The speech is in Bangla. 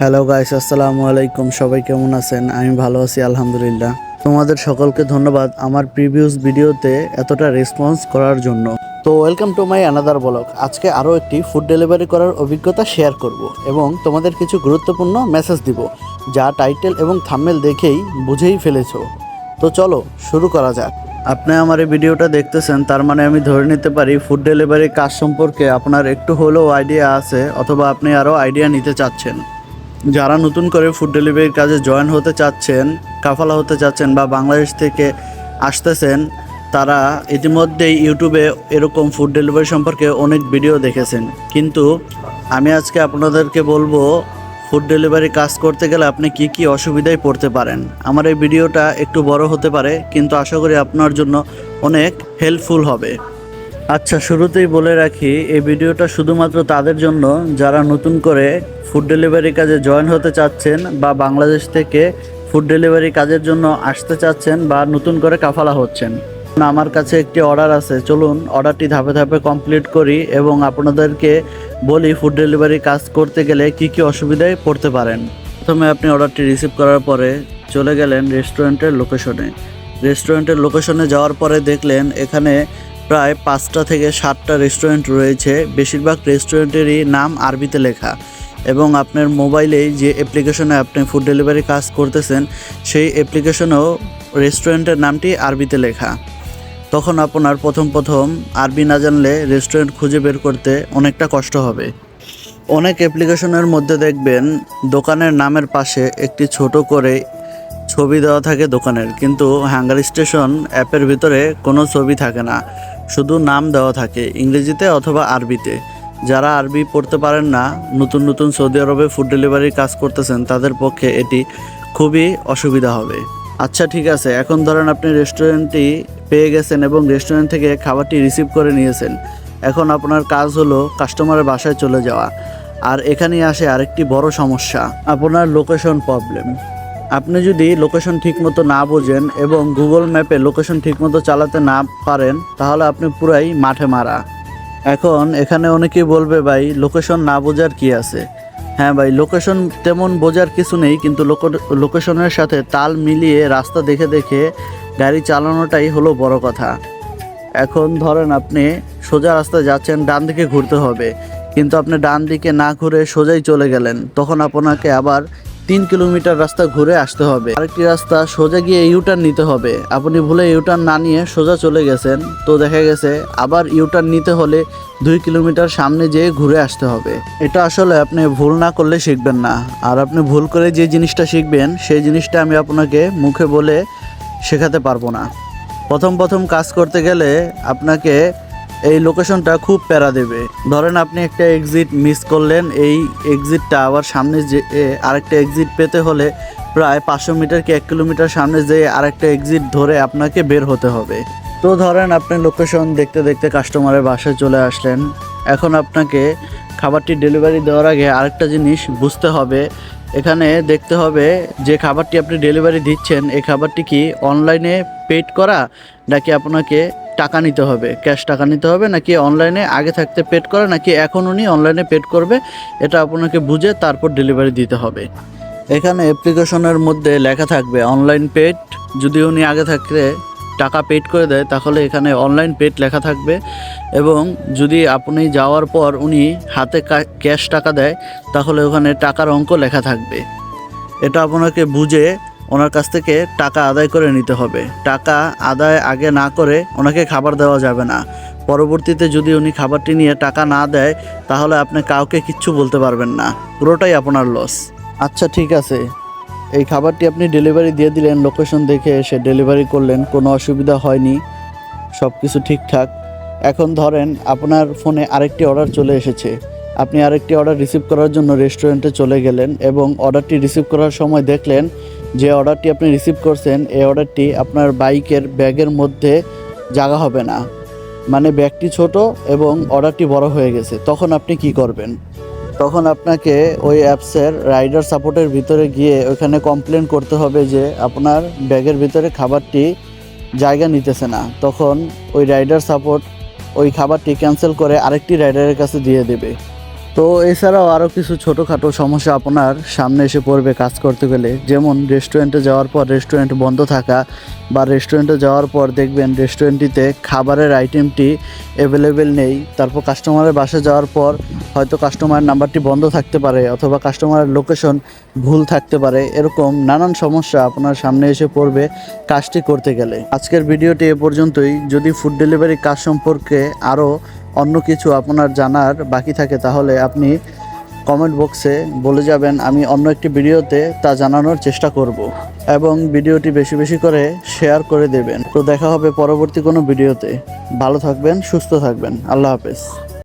হ্যালো গাইস আসসালামু আলাইকুম। সবাই কেমন আছেন? আমি ভালো আছি, আলহামদুলিল্লাহ। তোমাদের সকলকে ধন্যবাদ আমার প্রিভিয়াস ভিডিওতে এতটা রেসপন্স করার জন্য। তো welcome to my another blog আজকে আরও একটি ফুড ডেলিভারি করার অভিজ্ঞতা শেয়ার করব এবং তোমাদের কিছু গুরুত্বপূর্ণ মেসেজ দিব, যা টাইটেল এবং থাম্বেল দেখেই বুঝেই ফেলেছো। তো চলো, শুরু করা যাক। আপনি আমার এই ভিডিওটা দেখতেছেন, তার মানে আমি ধরে নিতে পারি ফুড ডেলিভারি কাজ সম্পর্কে আপনার একটু হলেও আইডিয়া আছে, অথবা আপনি আরও আইডিয়া নিতে চাচ্ছেন। যারা নতুন করে ফুড ডেলিভারির কাজে জয়েন হতে চাচ্ছেন, কাফালা হতে চাচ্ছেন বা বাংলাদেশ থেকে আসতেছেন, তারা ইতিমধ্যেই ইউটিউবে এরকম ফুড ডেলিভারি সম্পর্কে অনেক ভিডিও দেখেছেন। কিন্তু আমি আজকে আপনাদেরকে বলব ফুড ডেলিভারি কাজ করতে গেলে আপনি কি কি অসুবিধায় পড়তে পারেন? আমার এই ভিডিওটা একটু বড় হতে পারে, কিন্তু আশা করি আপনার জন্য অনেক হেল্পফুল হবে। আচ্ছা শুরুতেই বলে রাখি, এই ভিডিওটা শুধুমাত্র তাদের জন্য। যারা নতুন করে ফুড ডেলিভারি কাজে জয়েন হতে চাচ্ছেন বা বাংলাদেশ থেকে ফুড ডেলিভারি কাজের জন্য আসতে চাচ্ছেন বা নতুন করে কাফালা হচ্ছেন, আমার কাছে একটি অর্ডার আছে। চলুন অর্ডারটি ধাপে ধাপে কমপ্লিট করি এবং আপনাদেরকে বলি ফুড ডেলিভারি কাজ করতে গেলে কি কি অসুবিধায় পড়তে পারেন। প্রথমে আপনি অর্ডারটি রিসিভ করার পরে চলে গেলেন রেস্টুরেন্টের লোকেশনে রেস্টুরেন্টের লোকেশনে যাওয়ার পরে দেখলেন এখানে প্রায় পাঁচটা থেকে সাতটা রেস্টুরেন্ট রয়েছে। বেশিরভাগ রেস্টুরেন্টেরই নাম আরবিতে লেখা। এবং আপনার মোবাইলেই যে অ্যাপ্লিকেশনে আপনি ফুড ডেলিভারি কাজ করতেছেন, সেই অ্যাপ্লিকেশনেও রেস্টুরেন্টের নামটি আরবিতে লেখা। তখন আপনার প্রথম প্রথম আরবি না জানলে রেস্টুরেন্ট খুঁজে বের করতে অনেকটা কষ্ট হবে। অনেক অ্যাপ্লিকেশনের মধ্যে দেখবেন, দোকানের নামের পাশে একটি ছোট করে ছবি দেওয়া থাকে দোকানের। কিন্তু হ্যাঙ্গার স্টেশন অ্যাপের ভিতরে কোনো ছবি থাকে না। শুধু নাম দেওয়া থাকে, ইংরেজিতে অথবা আরবিতে। যারা আরবি পড়তে পারেন না, নতুন নতুন সৌদি আরবে ফুড ডেলিভারির কাজ করতেছেন, তাদের পক্ষে এটি খুবই অসুবিধা হবে। আচ্ছা ঠিক আছে, এখন ধরেন আপনি রেস্টুরেন্টটি পেয়ে গেছেন এবং রেস্টুরেন্ট থেকে খাবারটি রিসিভ করে নিয়েছেন। এখন আপনার কাজ হলো কাস্টমারের বাসায় চলে যাওয়া। আর এখানেই আসে আরেকটি বড় সমস্যা, আপনার লোকেশন প্রবলেম আপনি যদি লোকেশন ঠিকমতো না বোঝেন এবং গুগল ম্যাপে লোকেশন ঠিকমতো চালাতে না পারেন, তাহলে আপনি পুরাই মাঠে মারা। এখন এখানে অনেকেই বলবে, ভাই লোকেশন না বোঝার কি আছে? হ্যাঁ ভাই লোকেশন তেমন বোঝার কিছু নেই, কিন্তু লোকেশনের সাথে তাল মিলিয়ে রাস্তা দেখে দেখে গাড়ি চালানোটাই হলো বড় কথা। এখন ধরেন আপনি সোজা রাস্তায় যাচ্ছেন, ডান দিকে ঘুরতে হবে। কিন্তু আপনি ডান দিকে না ঘুরে সোজাই চলে গেলেন, তখন আপনাকে আবার তিন কিলোমিটার রাস্তা ঘুরে আসতে হবে। আরেকটি রাস্তা সোজা গিয়ে ইউটার্ন নিতে হবে। আপনি ভুলে ইউটার্ন না নিয়ে সোজা চলে গেছেন। তো দেখা গেছে, আবার ইউটার্ন নিতে হলে দুই কিলোমিটার সামনে যেয়ে ঘুরে আসতে হবে। এটা আসলে আপনি ভুল না করলে শিখবেন না। আর আপনি ভুল করে যে জিনিসটা শিখবেন, সেই জিনিসটা আমি আপনাকে মুখে বলে শেখাতে পারব না। প্রথম প্রথম কাজ করতে গেলে আপনাকে এই লোকেশনটা খুব প্যারা দেবে। ধরেন আপনি একটা এক্সিট মিস করলেন, এই এক্সিটটা আবার সামনে যে আরেকটা এক্সিট পেতে হলে প্রায় পাঁচশো মিটার কি এক কিলোমিটার সামনে যেয়ে আরেকটা এক্সিট ধরে আপনাকে বের হতে হবে। তো ধরেন আপনি লোকেশন দেখতে দেখতে কাস্টমারের বাসায় চলে আসলেন। এখন আপনাকে খাবারটি ডেলিভারি দেওয়ার আগে আরেকটা জিনিস বুঝতে হবে। এখানে দেখতে হবে যে খাবারটি আপনি ডেলিভারি দিচ্ছেন, এই খাবারটি কি অনলাইনে পেড করা, নাকি আপনাকে টাকা নিতে হবে? ক্যাশ টাকা নিতে হবে নাকি অনলাইনে? আগে থাকতে পেড করে নাকি এখন উনি অনলাইনে পেড করবে? এটা আপনাকে বুঝে তারপর ডেলিভারি দিতে হবে। এখানে অ্যাপ্লিকেশনের মধ্যে লেখা থাকবে, অনলাইন পেড। যদি উনি আগে থাকতে টাকা পেড করে দেয়, তাহলে এখানে অনলাইন পেড লেখা থাকবে এবং যদি আপনি যাওয়ার পর উনি হাতে ক্যাশ টাকা দেয়, তাহলে ওখানে টাকার অঙ্ক লেখা থাকবে। এটা আপনাকে বুঝে ওনার কাছ থেকে টাকা আদায় করে নিতে হবে। টাকা আদায় আগে না করে ওনাকে খাবার দেওয়া যাবে না। পরবর্তীতে যদি উনি খাবারটি নিয়ে টাকা না দেয়, তাহলে আপনি কাউকে কিচ্ছু বলতে পারবেন না। পুরোটাই আপনার লস আচ্ছা ঠিক আছে। এই খাবারটি আপনি ডেলিভারি দিয়ে দিলেন লোকেশন দেখে এসে ডেলিভারি করলেন, কোনো অসুবিধা হয়নি। সব কিছু ঠিকঠাক। এখন ধরেন আপনার ফোনে আরেকটি অর্ডার চলে এসেছে। আপনি আরেকটি অর্ডার রিসিভ করার জন্য রেস্টুরেন্টে চলে গেলেন এবং অর্ডারটি রিসিভ করার সময় দেখলেন যে অর্ডারটি আপনি রিসিভ করছেন, এই অর্ডারটি আপনার বাইকের ব্যাগের মধ্যে জায়গা হবে না। মানে ব্যাগটি ছোট এবং অর্ডারটি বড় হয়ে গেছে। তখন আপনি কি করবেন? তখন আপনাকে ওই অ্যাপসের রাইডার সাপোর্টের ভিতরে গিয়ে ওখানে কমপ্লেন করতে হবে যে আপনার ব্যাগের ভিতরে খাবারটি জায়গা নিতেছে না। তখন ওই রাইডার সাপোর্ট ওই খাবারটি ক্যান্সেল করে আরেকটি রাইডারের কাছে দিয়ে দেবে। তো এছাড়াও আরও কিছু ছোটোখাটো সমস্যা আপনার সামনে এসে পড়বে কাজ করতে গেলে। যেমন রেস্টুরেন্টে যাওয়ার পর রেস্টুরেন্ট বন্ধ থাকা বা রেস্টুরেন্টে যাওয়ার পর দেখবেন রেস্টুরেন্টটিতে খাবারের আইটেমটি অ্যাভেলেবেল নেই। তারপর কাস্টমারের বাসে যাওয়ার পর হয়তো কাস্টমারের নাম্বারটি বন্ধ থাকতে পারে অথবা কাস্টমারের লোকেশন ভুল থাকতে পারে। এরকম নানান সমস্যা আপনার সামনে এসে পড়বে কাজটি করতে গেলে। আজকের ভিডিওটি এ পর্যন্তই। যদি ফুড ডেলিভারি কাজ সম্পর্কে আরও অন্য কিছু আপনার জানার বাকি থাকে তাহলে আপনি কমেন্ট বক্সে বলে যাবেন, আমি অন্য একটি ভিডিওতে তা জানানোর চেষ্টা করব এবং ভিডিওটি বেশি বেশি করে শেয়ার করে দেবেন। তো দেখা হবে পরবর্তী কোনো ভিডিওতে। ভালো থাকবেন, সুস্থ থাকবেন। আল্লাহ হাফেজ।